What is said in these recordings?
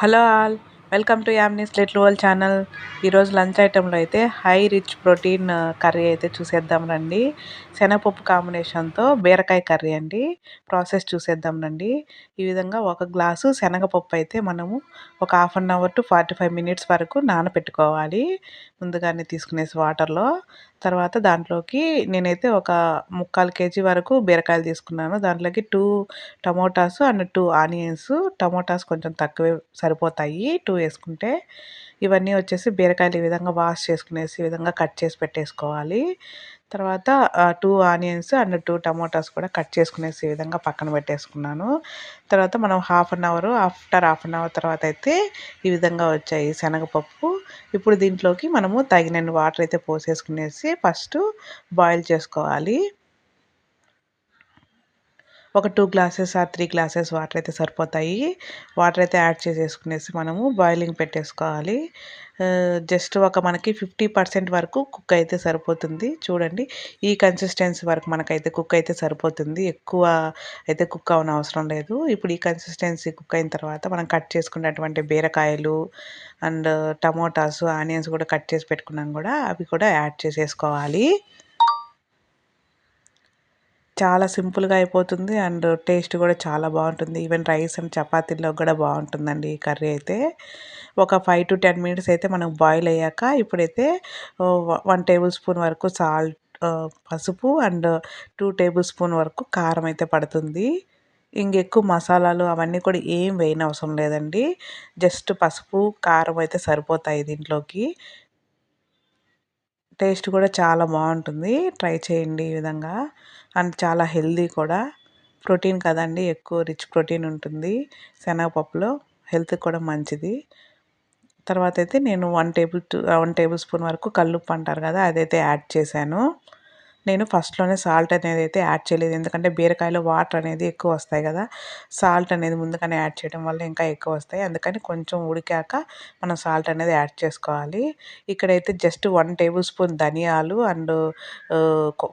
Hello all welcome to యామ్నీస్ little world channel. ఈరోజు lunch ఐటెంలో అయితే హై రిచ్ ప్రోటీన్ కర్రీ అయితే చూసేద్దాం రండి. శనగపప్పు కాంబినేషన్తో బీరకాయ కర్రీ అండి. ప్రాసెస్ చూసేద్దాం రండి. ఈ విధంగా ఒక గ్లాసు శనగపప్పు అయితే మనము ఒక half an hour to forty five minutes వరకు నానబెట్టుకోవాలి ముందుగానే తీసుకునేసి వాటర్లో తర్వాత దాంట్లోకి నేనైతే ఒక ముక్కాలు కేజీ వరకు బీరకాయలు తీసుకున్నాను. దాంట్లోకి two tomatoes and two onions. Tomatoes కొంచెం తక్కువే సరిపోతాయి. టూ వేసుకుంటే ఇవన్నీ వచ్చేసి బీరకాయలు ఈ విధంగా వాష్ చేసుకునేసి ఈ విధంగా కట్ చేసి పెట్టేసుకోవాలి. తర్వాత two onions and two tomatoes కూడా కట్ చేసుకునేసి ఈ విధంగా పక్కన పెట్టేసుకున్నాను. తర్వాత మనం half an hour after half an hour తర్వాత అయితే ఈ విధంగా వచ్చాయి శనగపప్పు. ఇప్పుడు దీంట్లోకి మనము తగినన్ని వాటర్ అయితే పోసేసుకునేసి ఫస్ట్ బాయిల్ చేసుకోవాలి. ఒక two glasses or three glasses water అయితే సరిపోతాయి. వాటర్ అయితే యాడ్ చేసేసుకునేసి మనము బాయిలింగ్ పెట్టేసుకోవాలి. జస్ట్ ఒక మనకి ఫిఫ్టీ పర్సెంట్ వరకు కుక్ అయితే సరిపోతుంది. చూడండి ఈ కన్సిస్టెన్సీ వరకు మనకైతే కుక్ అయితే సరిపోతుంది. ఎక్కువ అయితే కుక్ అవన అవసరం లేదు. ఇప్పుడు ఈ కన్సిస్టెన్సీ కుక్ అయిన తర్వాత మనం కట్ చేసుకున్నటువంటి బీరకాయలు అండ్ టమోటాస్ ఆనియన్స్ కూడా కట్ చేసి పెట్టుకున్నాం కూడా అవి కూడా యాడ్ చేసేసుకోవాలి. చాలా సింపుల్గా అయిపోతుంది అండ్ టేస్ట్ కూడా చాలా బాగుంటుంది. ఈవెన్ రైస్ అండ్ చపాతీల్లో కూడా బాగుంటుందండి ఈ కర్రీ అయితే. ఒక ఫైవ్ టు టెన్ మినిట్స్ అయితే మనకు బాయిల్ అయ్యాక ఇప్పుడైతే వన్ టేబుల్ స్పూన్ వరకు సాల్ట్ పసుపు అండ్ టూ టేబుల్ స్పూన్ వరకు కారం అయితే పడుతుంది. ఇంకెక్కువ మసాలాలు అవన్నీ కూడా ఏం వేయనవసరం లేదండి. జస్ట్ పసుపు కారం అయితే సరిపోతాయి దీంట్లోకి. టేస్ట్ కూడా చాలా బాగుంటుంది. ట్రై చేయండి ఈ విధంగా. అండ్ చాలా హెల్దీ కూడా. ప్రోటీన్ కదండి ఎక్కువ రిచ్ ప్రోటీన్ ఉంటుంది. శనగపప్పులో హెల్త్కి కూడా మంచిది. తర్వాత అయితే నేను one table one tablespoon వరకు కల్లుప్పు అంటారు కదా అదైతే యాడ్ చేశాను. నేను ఫస్ట్లోనే సాల్ట్ అనేది అయితే యాడ్ చేయలేదు. ఎందుకంటే బీరకాయలో వాటర్ అనేది ఎక్కువ వస్తాయి కదా సాల్ట్ అనేది ముందుగానే యాడ్ చేయడం వల్ల ఇంకా ఎక్కువ వస్తాయి. అందుకని కొంచెం ఉడికాక మనం సాల్ట్ అనేది యాడ్ చేసుకోవాలి. ఇక్కడైతే జస్ట్ వన్ టేబుల్ స్పూన్ ధనియాలు అండ్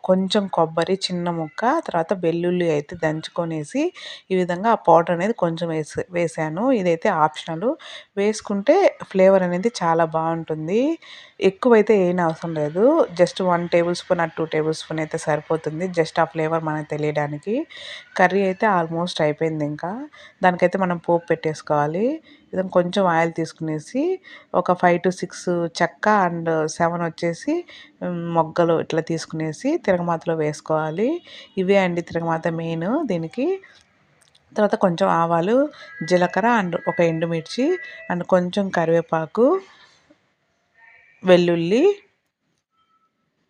కొంచెం కొబ్బరి చిన్న ముక్క తర్వాత వెల్లుల్లి అయితే దంచుకొనేసి ఈ విధంగా ఆ పౌడర్ అనేది కొంచెం వేసి వేసాను. ఇదైతే ఆప్షనల్. వేసుకుంటే ఫ్లేవర్ అనేది చాలా బాగుంటుంది. ఎక్కువైతే ఏం అవసరం లేదు. జస్ట్ వన్ టేబుల్ స్పూన్ ఆ టూ టేబుల్ స్పూన్ అయితే సరిపోతుంది. జస్ట్ ఆ ఫ్లేవర్ మనకు తెలియడానికి. కర్రీ అయితే ఆల్మోస్ట్ అయిపోయింది ఇంకా. దానికైతే మనం పోపు పెట్టేసుకోవాలి. ఇదం కొంచెం ఆయిల్ తీసుకునేసి ఒక ఫైవ్ టు సిక్స్ చెక్క అండ్ సెవెన్ వచ్చేసి మొగ్గలు ఇట్లా తీసుకునేసి తిరగమాతలో వేసుకోవాలి. ఇవే అండి తిరగమాత మెయిన్ దీనికి. తర్వాత కొంచెం ఆవాలు జీలకర్ర అండ్ ఒక ఎండుమిర్చి అండ్ కొంచెం కరివేపాకు వెల్లుల్లి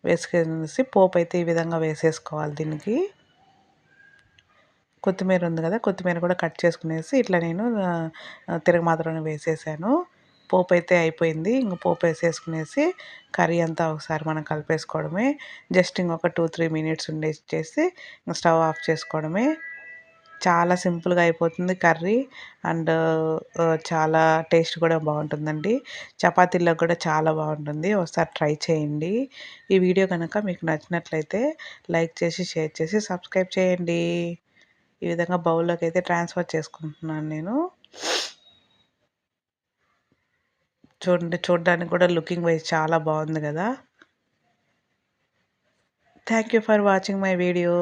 వేసుకునేసి పోపు అయితే ఈ విధంగా వేసేసుకోవాలి దీనికి. కొత్తిమీర ఉంది కదా కొత్తిమీర కూడా కట్ చేసుకునేసి ఇట్లా నేను తిరగమాతలోనే వేసేసాను. పోపు అయితే అయిపోయింది. ఇంక పోపు వేసేసుకునేసి కర్రీ అంతా ఒకసారి మనం కలిపేసుకోవడమే. జస్ట్ ఇంకొక టూ త్రీ మినిట్స్ ఉండేసి చేసి స్టవ్ ఆఫ్ చేసుకోవడమే. చాలా సింపుల్గా అయిపోతుంది కర్రీ అండ్ చాలా టేస్ట్ కూడా బాగుంటుందండి. చపాతీల్లో కూడా చాలా బాగుంటుంది. ఒకసారి ట్రై చేయండి. ఈ వీడియో కనుక మీకు నచ్చినట్లయితే లైక్ చేసి షేర్ చేసి సబ్స్క్రైబ్ చేయండి. ఈ విధంగా బౌల్లోకి అయితే ట్రాన్స్ఫర్ చేసుకుంటున్నాను నేను. చూడండి చూడడానికి కూడా లుకింగ్ వైజ్ చాలా బాగుంది కదా. Thank you for watching my video.